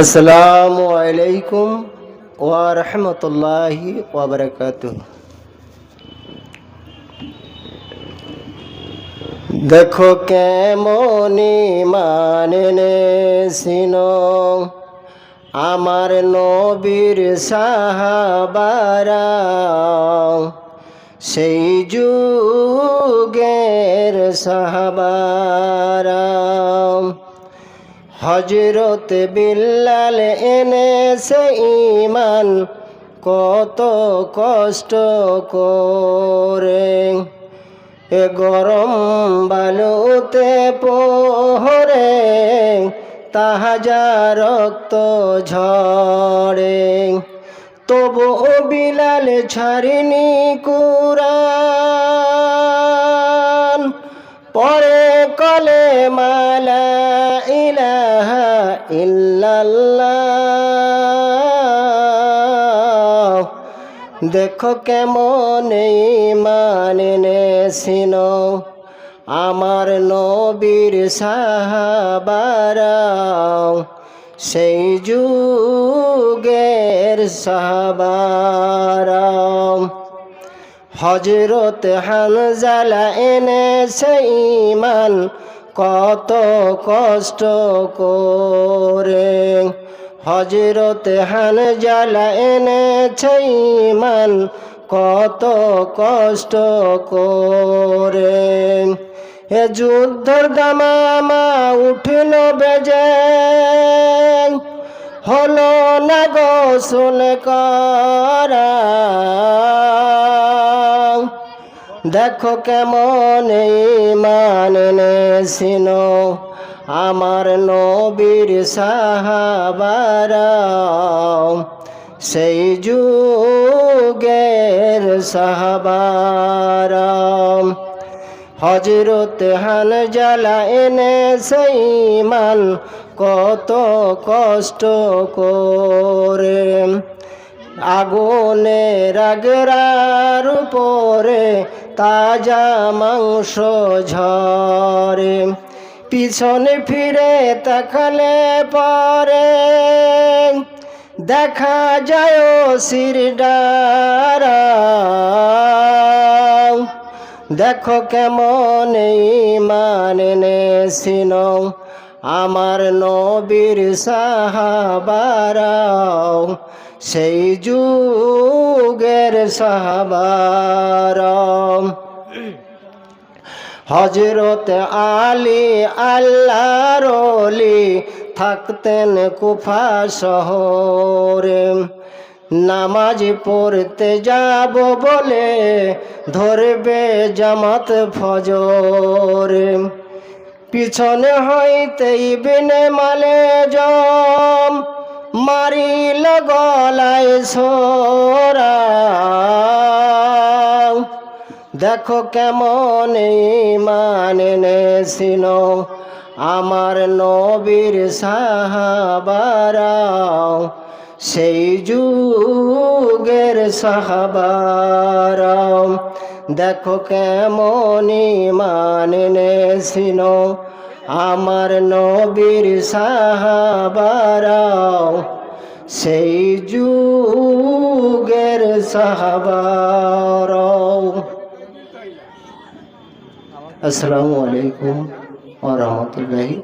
আসসালামু আলাইকুম ওয়া রাহমাতুল্লাহি ওয়া বারাকাতুহু। দেখো কেমনি মানে সিনো আমার নবীর সাহাবারা সেই যুগের সাহাবারা। হজরত বিল্লাল এনেছে ইমান কত কষ্ট করে। এ গরম বালুতে পোহরে, তাহাজা রক্ত ঝরে। তবু বিলাল ছাড়িনি কুরান ইল্লাল্লাহ। দেখো কেমন মানে সিন আমার নবীর সাহাবারা সেই যুগের সাহাবারা হজরত হানজালা এনেছে ইমান কত কষ্ট করে হজরত হানজালা এনেছে ইমান কত কষ্ট করে। এ যুদ্ধর দামামা উঠল বেজে, হলো না গোসল করা দেখো কেমন ইমান সিন আমার নবীর সাহাবারা সেই যুগের সাহাবারা হজরত হান জ্বালা এনে সেই মান কত কষ্ট করে। আগুনের আগরার উপরে তাজা মাংস ঝরে, পিছনে ফিরে তাকালে পরে। দেখা যায় শির ডারা। দেখো কেমন মানে সিন আমার নবীর সাহাবারাও। সেই যুগের সাহাবারাও হজরত আলী আল্লাহর থাকতেন কুফা শহরে। নামাজ পড়তে যাব বলে ধরবে জামাত ফজরে। পিছনে হইতে বিনে মালে জম মারিল গলায় সোরা। দেখো কেমন মানে সিন আমার নবীর সাহাবারাও সেই যুগের সাহাবারাও দেখো কেমন মানে সিন আমার নবীর সাহাবারাও সেই যুগের সাহাবারাও আসসালামু আলাইকুম ওয়া রাহমাতুল্লাহি